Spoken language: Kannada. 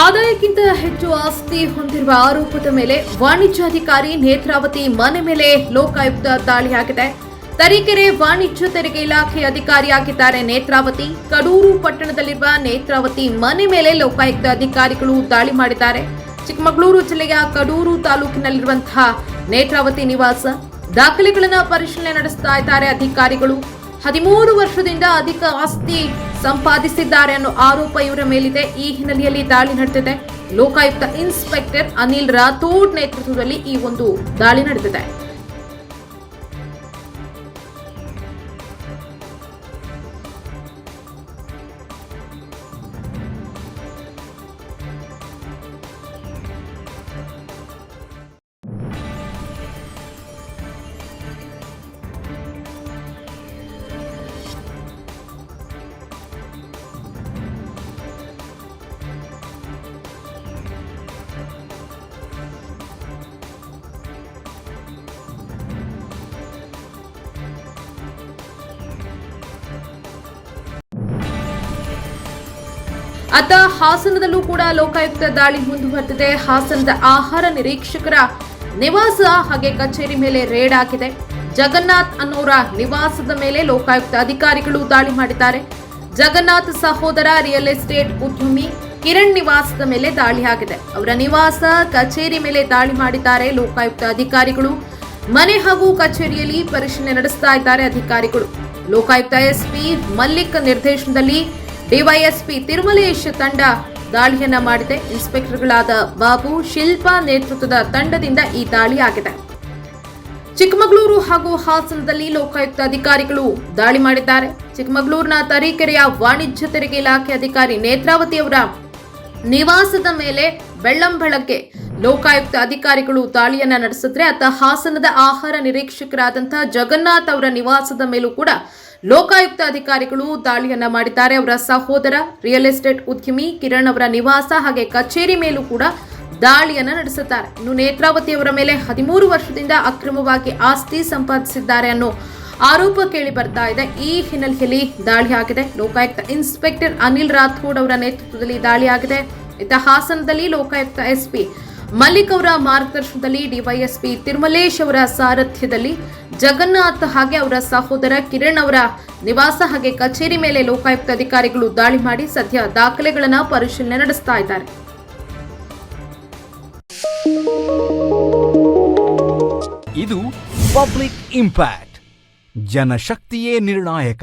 ಆದಾಯಕ್ಕಿಂತ ಹೆಚ್ಚು ಆಸ್ತಿ ಹೊಂದಿರುವ ಆರೋಪದ ಮೇಲೆ ವಾಣಿಜ್ಯಾಧಿಕಾರಿ ನೇತ್ರಾವತಿ ಮನೆ ಮೇಲೆ ಲೋಕಾಯುಕ್ತ ದಾಳಿಯಾಗಿದೆ ತರೀಕೆರೆ ವಾಣಿಜ್ಯ ತೆರಿಗೆ ಇಲಾಖೆ ಅಧಿಕಾರಿಯಾಗಿದ್ದಾರೆ ನೇತ್ರಾವತಿ. ಕಡೂರು ಪಟ್ಟಣದಲ್ಲಿರುವ ನೇತ್ರಾವತಿ ಮನೆ ಮೇಲೆ ಲೋಕಾಯುಕ್ತ ಅಧಿಕಾರಿಗಳು ದಾಳಿ ಮಾಡಿದ್ದಾರೆ. ಚಿಕ್ಕಮಗಳೂರು ಜಿಲ್ಲೆಯ ಕಡೂರು ತಾಲೂಕಿನಲ್ಲಿರುವಂತಹ ನೇತ್ರಾವತಿ ನಿವಾಸ. ದಾಖಲೆಗಳನ್ನು ಪರಿಶೀಲನೆ ನಡೆಸ್ತಾ ಇದ್ದಾರೆ ಅಧಿಕಾರಿಗಳು. ಹದಿಮೂರು ವರ್ಷದಿಂದ ಅಧಿಕ ಆಸ್ತಿ ಸಂಪಾದಿಸಿದ್ದಾರೆ ಅನ್ನೋ ಆರೋಪ ಇವರ ಮೇಲಿದೆ. ಈ ಹಿನ್ನೆಲೆಯಲ್ಲಿ ದಾಳಿ ನಡೆದಿದೆ. ಲೋಕಾಯುಕ್ತ ಇನ್ಸ್ಪೆಕ್ಟರ್ ಅನಿಲ್ ರಾಥೋಡ್ ನೇತೃತ್ವದಲ್ಲಿ ಈ ಒಂದು ದಾಳಿ ನಡೆದಿದೆ. ಅತ್ತ ಹಾಸನದಲ್ಲೂ ಕೂಡ ಲೋಕಾಯುಕ್ತ ದಾಳಿ ಮುಂದುವರೆದಿದೆ. ಹಾಸನದ ಆಹಾರ ನಿರೀಕ್ಷಕರ ನಿವಾಸ ಹಾಗೆ ಕಚೇರಿ ಮೇಲೆ ರೇಡ್ ಹಾಕಿದೆ. ಜಗನ್ನಾಥ್ ಅನ್ನೋರ ನಿವಾಸದ ಮೇಲೆ ಲೋಕಾಯುಕ್ತ ಅಧಿಕಾರಿಗಳು ದಾಳಿ ಮಾಡಿದ್ದಾರೆ. ಜಗನ್ನಾಥ್ ಸಹೋದರ ರಿಯಲ್ ಎಸ್ಟೇಟ್ ಉದ್ಯಮಿ ಕಿರಣ್ ನಿವಾಸದ ಮೇಲೆ ದಾಳಿ ಆಗಿದೆ. ಅವರ ನಿವಾಸ ಕಚೇರಿ ಮೇಲೆ ದಾಳಿ ಮಾಡಿದ್ದಾರೆ ಲೋಕಾಯುಕ್ತ ಅಧಿಕಾರಿಗಳು. ಮನೆ ಹಾಗೂ ಕಚೇರಿಯಲ್ಲಿ ಪರಿಶೀಲನೆ ನಡೆಸ್ತಾ ಇದ್ದಾರೆ ಅಧಿಕಾರಿಗಳು. ಲೋಕಾಯುಕ್ತ ಎಸ್ಪಿ ಮಲ್ಲಿಕ್ ನಿರ್ದೇಶನದಲ್ಲಿ ಡಿವೈಎಸ್ಪಿ ತಿರುಮಲೇಶ್ ತಂಡ ದಾಳಿಯನ್ನ ಮಾಡಿದೆ. ಇನ್ಸ್ಪೆಕ್ಟರ್ಗಳಾದ ಬಾಬು ಶಿಲ್ಪಾ ನೇತೃತ್ವದ ತಂಡದಿಂದ ಈ ದಾಳಿ ಆಗಿದೆ. ಚಿಕ್ಕಮಗಳೂರು ಹಾಗೂ ಹಾಸನದಲ್ಲಿ ಲೋಕಾಯುಕ್ತ ಅಧಿಕಾರಿಗಳು ದಾಳಿ ಮಾಡಿದ್ದಾರೆ. ಚಿಕ್ಕಮಗಳೂರಿನ ತರೀಕೆರೆಯ ವಾಣಿಜ್ಯ ತೆರಿಗೆ ಇಲಾಖೆ ಅಧಿಕಾರಿ ನೇತ್ರಾವತಿ ಅವರ ನಿವಾಸದ ಮೇಲೆ ಬೆಳ್ಳಂಬೆಳಗ್ಗೆ ಲೋಕಾಯುಕ್ತ ಅಧಿಕಾರಿಗಳು ದಾಳಿಯನ್ನ ನಡೆಸಿದ್ರೆ ಅತ್ತ ಹಾಸನದ ಆಹಾರ ನಿರೀಕ್ಷಕರಾದಂತಹ ಜಗನ್ನಾಥ್ ಅವರ ನಿವಾಸದ ಮೇಲೂ ಕೂಡ ಲೋಕಾಯುಕ್ತ ಅಧಿಕಾರಿಗಳು ದಾಳಿಯನ್ನ ಮಾಡಿದ್ದಾರೆ. ಅವರ ಸಹೋದರ, ರಿಯಲ್ ಎಸ್ಟೇಟ್ ಉದ್ಯಮಿ ಕಿರಣ್ ಅವರ ನಿವಾಸ ಹಾಗೆ ಕಚೇರಿ ಮೇಲೂ ಕೂಡ ದಾಳಿಯನ್ನ ನಡೆಸುತ್ತಾರೆ ಇನ್ನು ನೇತ್ರಾವತಿ ಅವರ ಮೇಲೆ ಹದಿಮೂರು ವರ್ಷದಿಂದ ಅಕ್ರಮವಾಗಿ ಆಸ್ತಿ ಸಂಪಾದಿಸಿದ್ದಾರೆ ಅನ್ನೋ ಆರೋಪ ಕೇಳಿ ಬರ್ತಾ ಇದೆ. ಈ ಹಿನ್ನೆಲೆಯಲ್ಲಿ ದಾಳಿ ಆಗಿದೆ. ಲೋಕಾಯುಕ್ತ ಇನ್ಸ್ಪೆಕ್ಟರ್ ಅನಿಲ್ ರಾಥೋಡ್ ಅವರ ನೇತೃತ್ವದಲ್ಲಿ ದಾಳಿ ಆಗಿದೆ. ಇತ್ತ ಹಾಸನದಲ್ಲಿ ಲೋಕಾಯುಕ್ತ ಎಸ್ಪಿ ಮಲ್ಲಿಕ್ ಅವರ ಮಾರ್ಗದರ್ಶನದಲ್ಲಿ ಡಿವೈಎಸ್ಪಿ ತಿರುಮಲೇಶ್ ಅವರ ಸಾರಥ್ಯದಲ್ಲಿ ಜಗನ್ನಾಥ್ ಹಾಗೆ ಅವರ ಸಹೋದರ ಕಿರಣ್ ಅವರ ನಿವಾಸ ಹಾಗೆ ಕಚೇರಿ ಮೇಲೆ ಲೋಕಾಯುಕ್ತ ಅಧಿಕಾರಿಗಳು ದಾಳಿ ಮಾಡಿ ಸದ್ಯ ದಾಖಲೆಗಳನ್ನು ಪರಿಶೀಲನೆ ನಡೆಸ್ತಾ ಇದ್ದಾರೆ. ಇದು ಪಬ್ಲಿಕ್ ಇಂಪ್ಯಾಕ್ಟ್, ಜನಶಕ್ತಿಯೇ ನಿರ್ಣಾಯಕ.